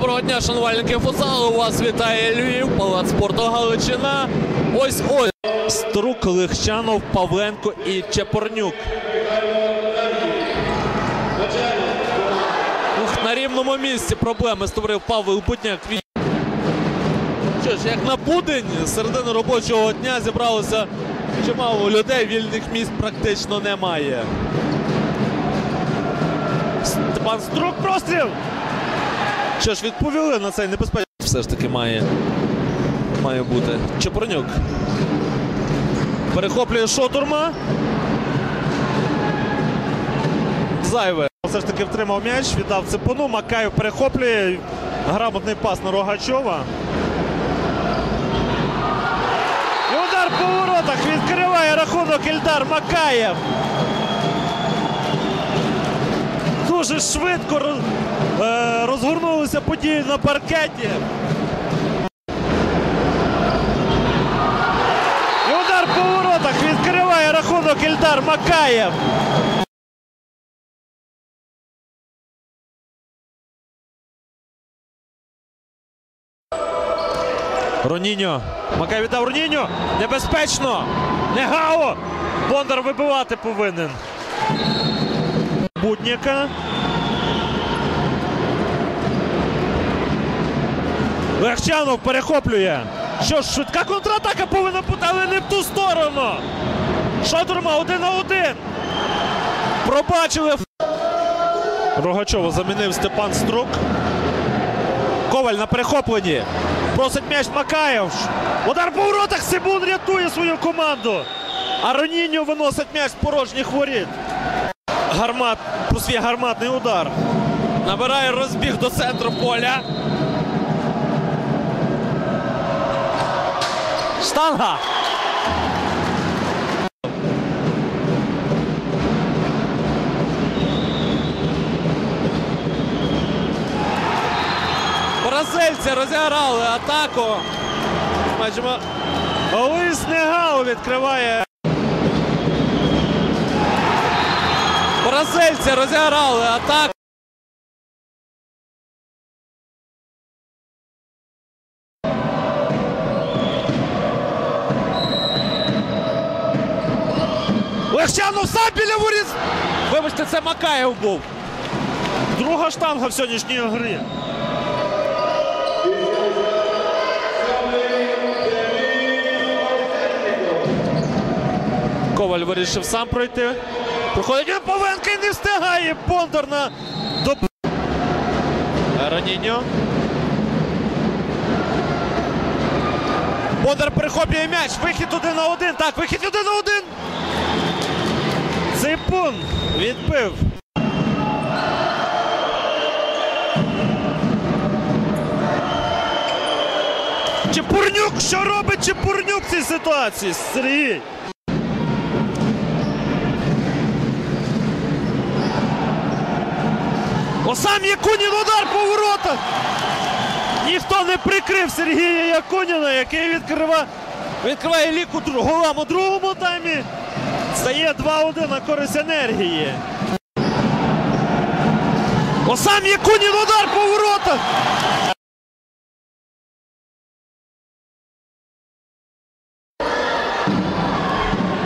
Доброго дня, шанувальники футзалу. Вас вітає Львів, палац спорту Галичина. Ось ось. Струк, Лихчанов, Павленко і Чепорнюк. Ух, на рівному місці проблеми створив Павел Будняк. Що ж, як на будень, середини робочого дня зібралося чимало людей, вільних місць практично немає. Степан Струк простріл! Що ж, відповіли на цей небезпечний. Все ж таки має, має бути. Чепурнюк. Перехоплює шотурма. Зайве. Все ж таки втримав м'яч, віддав цепуну. Макаєв перехоплює. Грамотний пас на Рогачова. І удар по воротах відкриває рахунок Ільдар Макаєв. Дуже швидко розгорнулися події на паркеті. І удар по воротах відкриває рахунок Ільдар Макаєв. Роніньо. Макай віддав Роніньо. Небезпечно. Негао. Бондар вибивати повинен. Будняка. Легчанов перехоплює. Що ж, швидка контратака повинна бути, але не в ту сторону. Шатурма один на один. Пробачили. Рогачова замінив Степан Струк. Коваль на перехопленні. Просить м'яч Макаєв. Удар по воротах. Сибун рятує свою команду. А Роніньо виносить м'яч з порожніх воріт. Гармат. Просвій гарматний удар. Набирає розбіг до центру поля. Штанга. Бразильці розіграли атаку. Бачимо, Олис Негау відкриває. бразильці розіграли атаку. Біля воріт. Вибачте, це Макаєв був. Друга штанга в сьогоднішній грі. Коваль вирішив сам пройти. Проходить він Павленко і не встигає. Бондар на до Раніньо. Бондар перехоплює м'яч. Вихід один на один. Так, вихід один на один. Цейпун відбив. Чепурнюк! Що робить Чепурнюк в цій ситуації? Сергій. Осам Якунін удар по воротах. Ніхто не прикрив Сергія Якуніна, який відкриває, відкриває ліку голам другому таймі. Стає 2-1 на користь енергії. Осам Якунін удар по воротах.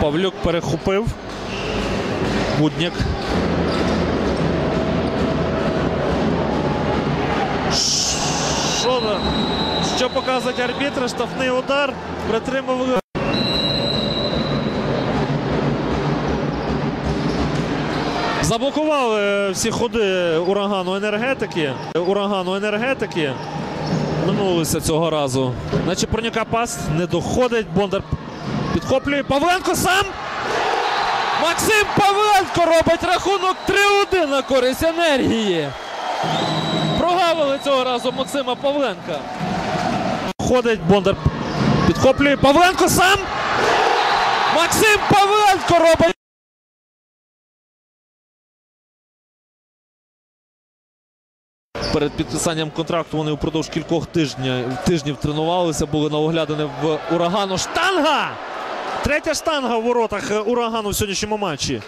Павлюк перехопив. Будняк. Що, показують арбітри? Штрафний удар. Притримували. Заблокували всі ходи урагану енергетики. Урагану енергетики. Минулися цього разу. На Чепурняка пас не доходить. Бондар підхоплює. Павленко сам. Максим Павленко робить рахунок 3-1 на користь енергії. Прогавили цього разу Максима Павленка. Ходить Бондар. Підхоплює. Павленко сам. Максим Павленко робить. Перед підписанням контракту вони впродовж кількох тижня, тижнів тренувалися, були на оглядини в урагану. Штанга! Штанга! Третя штанга в воротах е, урагану в сьогоднішньому матчі.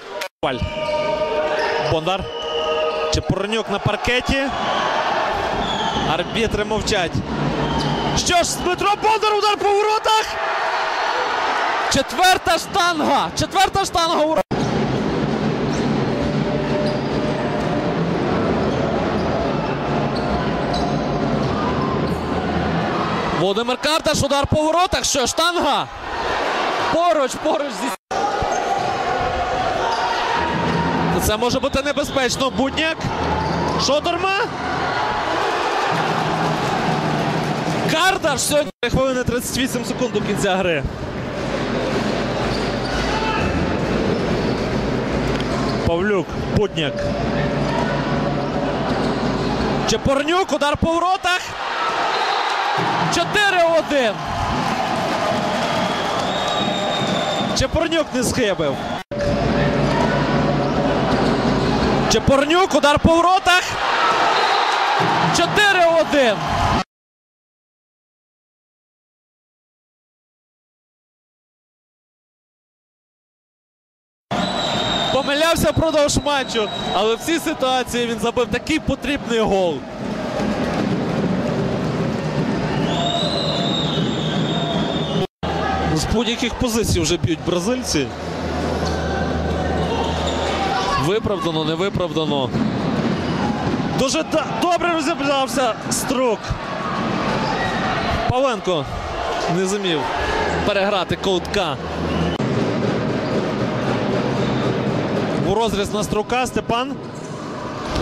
Бондар. Чепурнюк на паркеті. Арбітри мовчать. Що ж, Дмитро Бондар, удар по воротах. Четверта штанга! Четверта штанга Володимир Карташ, удар по воротах. Що, штанга? Поруч, поруч зі. Це може бути небезпечно. Будняк. Шодорма. Кардаш сьогодні. 3 хвилини 38 секунд до кінця гри. Павлюк, Будняк. Чепорнюк, удар по воротах. 4-1. Чепурнюк не схибив. Чепорнюк, удар по воротах. 4-1. Помилявся впродовж матчу, але в цій ситуації він забив такий потрібний гол. З будь-яких позицій вже б'ють бразильці. Виправдано, не виправдано. Дуже добре розібрався Струк. Павленко не зумів переграти колтка. У розріз на Струка Степан.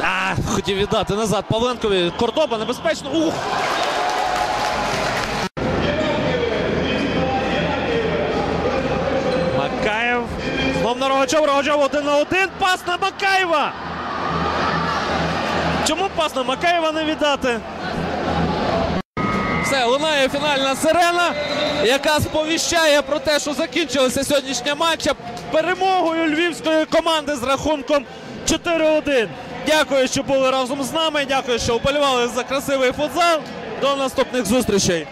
А, хотів віддати назад Павленкові. Кордоба небезпечно. Ух! Макаєв. Знов на Рогачов. Рогачов один на один. Пас на Макаєва. Чому пас на Макаєва не віддати? Все, лунає фінальна сирена, яка сповіщає про те, що закінчилася сьогоднішня матча. Перемогою львівської команди з рахунком 4-1. Дякую, що були разом з нами. Дякую, що вболівали за красивий футзал. До наступних зустрічей.